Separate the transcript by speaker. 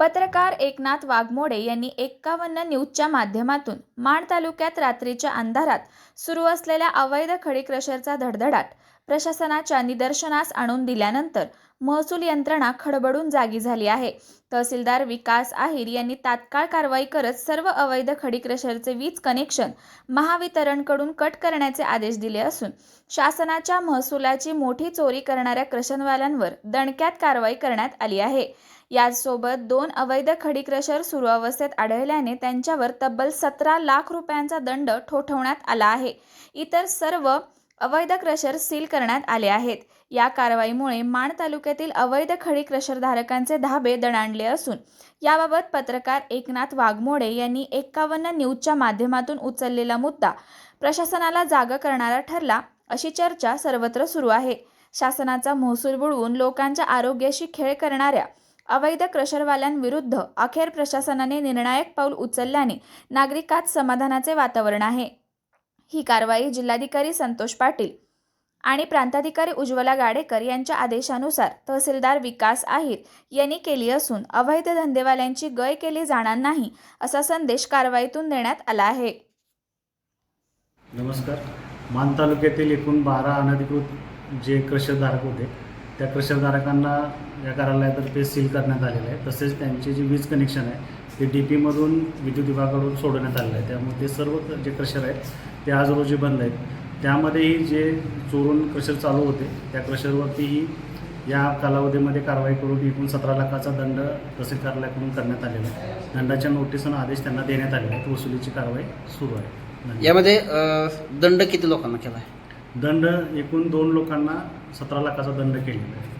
Speaker 1: पत्रकार एकनाथ वाघमोडे यांनी एक्कावन्न न्यूजच्या माध्यमातून माण तालुक्यात रात्रीच्या अंधारात सुरू असलेल्या अवैध खडी क्रशरचा धडधडाट प्रशासनाच्या निदर्शनास आणून दिल्यानंतर महसूल यंत्रणा खडबडून जागी झाली आहे. तहसीलदार विकास आहिर यांनी तात्काळ कारवाई करत सर्व अवैध खडी क्रशरचे वीज कनेक्शन महावितरणकडून कट करण्याचे आदेश दिले असून शासनाच्या महसुलाची मोठी चोरी करणाऱ्या क्रशनवाल्यांवर दणक्यात कारवाई करण्यात आली आहे. याचसोबत दोन अवैध खडी क्रशर सुरू अवस्थेत आढळल्याने त्यांच्यावर तब्बल सतरा लाख रुपयांचा दंड ठोठवण्यात आला आहे. इतर सर्व अवैध क्रशर सील करण्यात आले आहेत. या कारवाईमुळे माण तालुक्यातील अवैध खडी क्रशरधारकांचे धाबे दणाणले असून याबाबत पत्रकार एकनाथ वाघमोडे यांनी एक्कावन्न न्यूजच्या माध्यमातून उचललेला मुद्दा प्रशासनाला जागा करणारा ठरला अशी चर्चा सर्वत्र सुरू आहे. शासनाचा महसूल बुडवून लोकांच्या आरोग्याशी खेळ करणाऱ्या अवैध क्रशरवाल्यांविरुद्ध अखेर प्रशासनाने निर्णायक पाऊल उचलल्याने नागरिकात समाधानाचे वातावरण आहे. ही कारवाई जिल्हाधिकारी संतोष पाटील आणि प्रांताधिकारी उज्ज्वला गाडेकर यांच्या आदेशानुसार तहसीलदार विकास आहिर यांनी केली असून अवैध धंदेवाल्यांची गय केली जाणार नाही असा संदेश कारवाईतून देण्यात आला आहे.
Speaker 2: नमस्कार. मान तालुक्यातील एकूण बारा अनधिकृत जे क्रशरधारक होते त्या क्रशरधारकांना या कार्यालयातर्फे सील करण्यात आलेलं आहे तसेच त्यांचे जे वीज कनेक्शन आहे ते डी पीमधून विद्युत विभागाकडून सोडण्यात आलेलं आहे त्यामुळे ते सर्व जे क्रशर आहेत ते आज रोजी बंद आहेत. त्यामध्येही जे चोरून क्रशर चालू होते त्या क्रशरवरतीही या कालावधीमध्ये कारवाई करून एकूण सतरा लाखाचा दंड तहसील कार्यालयाकडून करण्यात आलेला आहे. दंडाच्या नोटीस आणि आदेश त्यांना देण्यात आले आहेत. वसुलीची कारवाई सुरू आहे.
Speaker 3: यामध्ये दंड किती लोकांना केला आहे?
Speaker 2: दंड एकूण दोन लोकांना सतरा लाखाचा दंड केलेला आहे.